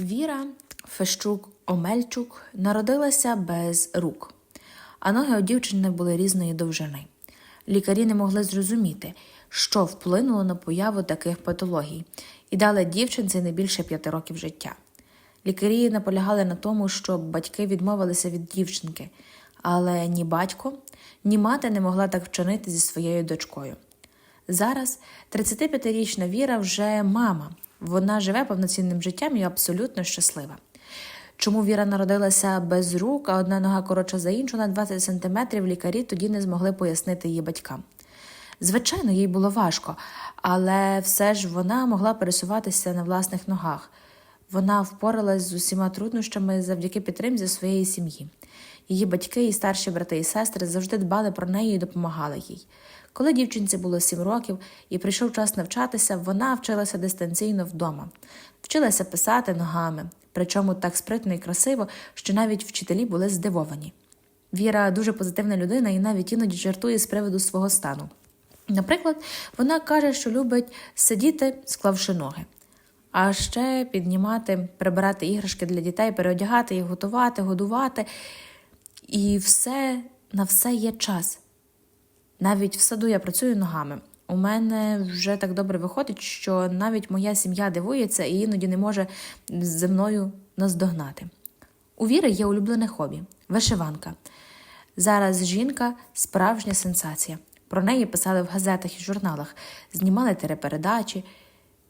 Віра Фещук Омельчук народилася без рук, а ноги у дівчини були різної довжини. Лікарі не могли зрозуміти, що вплинуло на появу таких патологій, і дали дівчинці не більше п'яти років життя. Лікарі наполягали на тому, щоб батьки відмовилися від дівчинки, але ні батько, ні мати не могла так вчинити зі своєю дочкою. Зараз 35-річна Віра вже мама. Вона живе повноцінним життям і абсолютно щаслива. Чому Віра народилася без рук, а одна нога коротша за іншу на 20 сантиметрів, лікарі тоді не змогли пояснити її батькам. Звичайно, їй було важко, але все ж вона могла пересуватися на власних ногах. Вона впоралась з усіма труднощами завдяки підтримці своєї сім'ї. Її батьки і старші брати і сестри завжди дбали про неї і допомагали їй. Коли дівчинці було сім років і прийшов час навчатися, вона вчилася дистанційно вдома, вчилася писати ногами, причому так спритно і красиво, що навіть вчителі були здивовані. Віра дуже позитивна людина і навіть іноді жартує з приводу свого стану. Наприклад, вона каже, що любить сидіти, склавши ноги, а ще піднімати, прибирати іграшки для дітей, переодягати їх, готувати, годувати. І все на все є час. Навіть в саду я працюю ногами. У мене вже так добре виходить, що навіть моя сім'я дивується і іноді не може зі мною наздогнати. У Віри є улюблене хобі вишиванка. Зараз жінка справжня сенсація. Про неї писали в газетах і журналах, знімали телепередачі.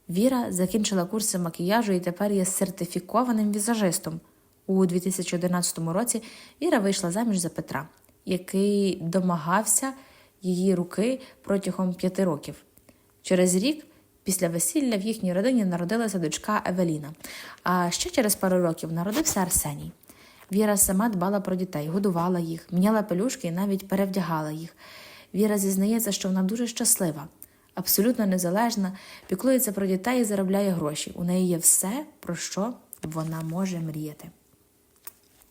Віра закінчила курси макіяжу і тепер є сертифікованим візажистом. У 2011 році Віра вийшла заміж за Петра, який домагався її руки протягом п'яти років. Через рік після весілля в їхній родині народилася дочка Евеліна, а ще через пару років народився Арсеній. Віра сама дбала про дітей, годувала їх, міняла пелюшки і навіть перевдягала їх. Віра зізнається, що вона дуже щаслива, абсолютно незалежна, піклується про дітей і заробляє гроші. У неї є все, про що вона може мріяти.